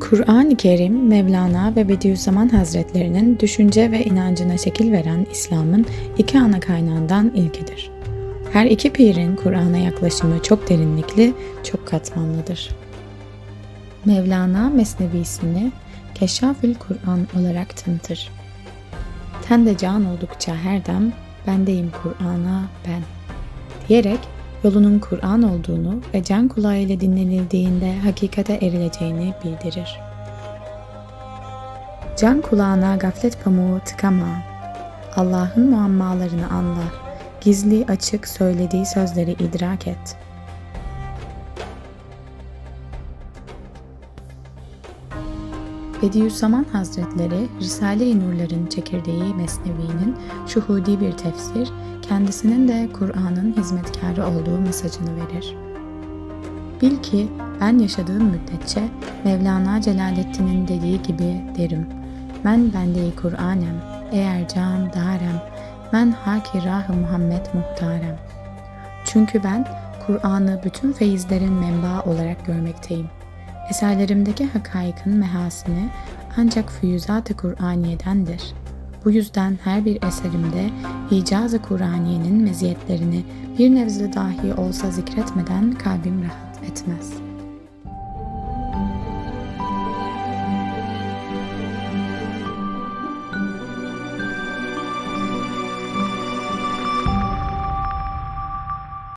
Kur'an-ı Kerim, Mevlana ve Bediüzzaman Hazretlerinin düşünce ve inancına şekil veren İslam'ın iki ana kaynağından ilkidir. Her iki pirin Kur'an'a yaklaşımı çok derinlikli, çok katmanlıdır. Mevlana Mesnevisini Keşafül Kur'an olarak tanıtır. Ten de can oldukça her dem, bendeyim Kur'an'a ben diyerek yolunun Kur'an olduğunu ve can kulağıyla dinlenildiğinde hakikate erileceğini bildirir. Can kulağına gaflet pamuğu tıkama. Allah'ın muammalarını anla. Gizli açık söylediği sözleri idrak et. Bediüzzaman Hazretleri Risale-i Nurların çekirdeği Mesnevi'nin şuhudi bir tefsir, kendisinin de Kur'an'ın hizmetkarı olduğu mesajını verir. Bil ki ben yaşadığım müddetçe Mevlana Celaleddin'in dediği gibi derim. Men bendeyi Kur'anem, eğer can darem, men haki rah Muhammed muhtarem. Çünkü ben Kur'an'ı bütün feyizlerin menba olarak görmekteyim. Eserlerimdeki hakaikın mehasini ancak füyüzat-ı Kur'aniyedendir. Bu yüzden her bir eserimde icaz-ı Kur'aniyenin meziyetlerini bir nebze dahi olsa zikretmeden kalbim rahat etmez.''